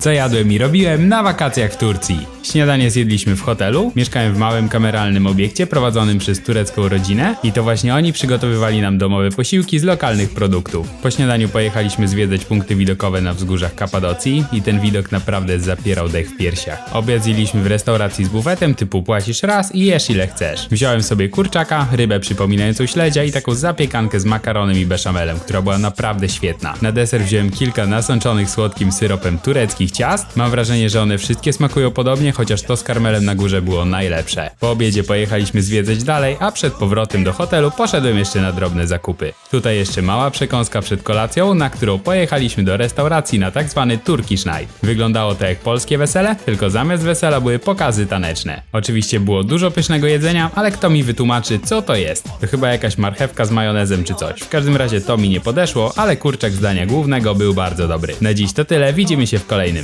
Co jadłem i robiłem na wakacjach w Turcji. Śniadanie zjedliśmy w hotelu, mieszkałem w małym kameralnym obiekcie prowadzonym przez turecką rodzinę i to właśnie oni przygotowywali nam domowe posiłki z lokalnych produktów. Po śniadaniu pojechaliśmy zwiedzać punkty widokowe na wzgórzach Kapadocji i ten widok naprawdę zapierał dech w piersiach. Obiad zjedliśmy w restauracji z bufetem typu płacisz raz i jesz ile chcesz. Wziąłem sobie kurczaka, rybę przypominającą śledzia i taką zapiekankę z makaronem i beszamelem, która była naprawdę świetna. Na deser wziąłem kilka nasączonych słodkim syropem tureckich ciast. Mam wrażenie, że one wszystkie smakują podobnie, chociaż to z karmelem na górze było najlepsze. Po obiedzie pojechaliśmy zwiedzać dalej, a przed powrotem do hotelu poszedłem jeszcze na drobne zakupy. Tutaj jeszcze mała przekąska przed kolacją, na którą pojechaliśmy do restauracji na tak zwany Turkish Night. Wyglądało to jak polskie wesele, tylko zamiast wesela były pokazy taneczne. Oczywiście było dużo pysznego jedzenia, ale kto mi wytłumaczy co to jest? To chyba jakaś marchewka z majonezem czy coś. W każdym razie to mi nie podeszło, ale kurczak z dania głównego był bardzo dobry. Na dziś to tyle, widzimy się w kolejnym